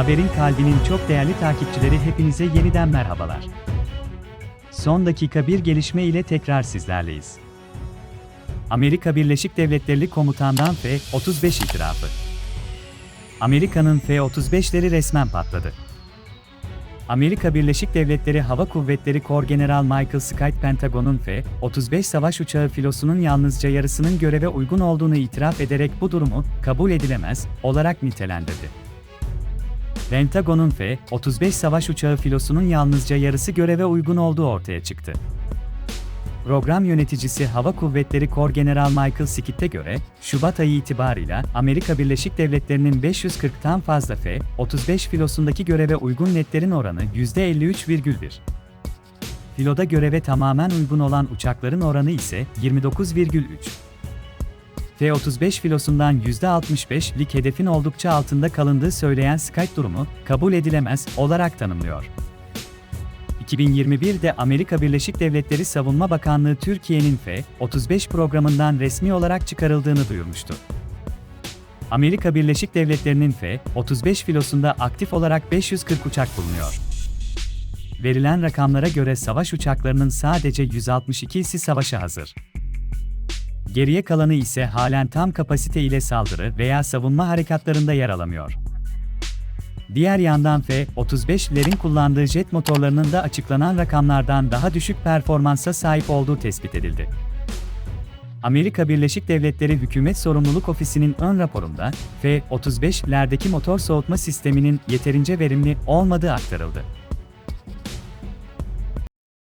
Haberin kalbinin çok değerli takipçileri hepinize yeniden merhabalar. Son dakika bir gelişme ile tekrar sizlerleyiz. Amerika Birleşik Devletleri Komutandan F-35 itirafı. Amerika'nın F-35'leri resmen patladı. Amerika Birleşik Devletleri Hava Kuvvetleri Kor General Michael Scott Pentagon'un F-35 savaş uçağı filosunun yalnızca yarısının göreve uygun olduğunu itiraf ederek bu durumu kabul edilemez olarak nitelendirdi. Pentagon'un F-35 savaş uçağı filosunun yalnızca yarısı göreve uygun olduğu ortaya çıktı. Program yöneticisi Hava Kuvvetleri Kor General Michael Scott'e göre, Şubat ayı itibarıyla Amerika Birleşik Devletleri'nin 540'tan fazla F-35 filosundaki göreve uygun netlerin oranı %53,1. Filoda göreve tamamen uygun olan uçakların oranı ise 29,3. F-35 filosundan %65'lik hedefin oldukça altında kalındığı söyleyen Skype durumu, kabul edilemez olarak tanımlıyor. 2021'de Amerika Birleşik Devletleri Savunma Bakanlığı Türkiye'nin F-35 programından resmi olarak çıkarıldığını duyurmuştu. Amerika Birleşik Devletleri'nin F-35 filosunda aktif olarak 540 uçak bulunuyor. Verilen rakamlara göre savaş uçaklarının sadece 162'si savaşa hazır. Geriye kalanı ise halen tam kapasite ile saldırı veya savunma harekatlarında yer alamıyor. Diğer yandan F-35'lerin kullandığı jet motorlarının da açıklanan rakamlardan daha düşük performansa sahip olduğu tespit edildi. Amerika Birleşik Devletleri Hükümet Sorumluluk Ofisi'nin ön raporunda F-35'lerdeki motor soğutma sisteminin yeterince verimli olmadığı aktarıldı.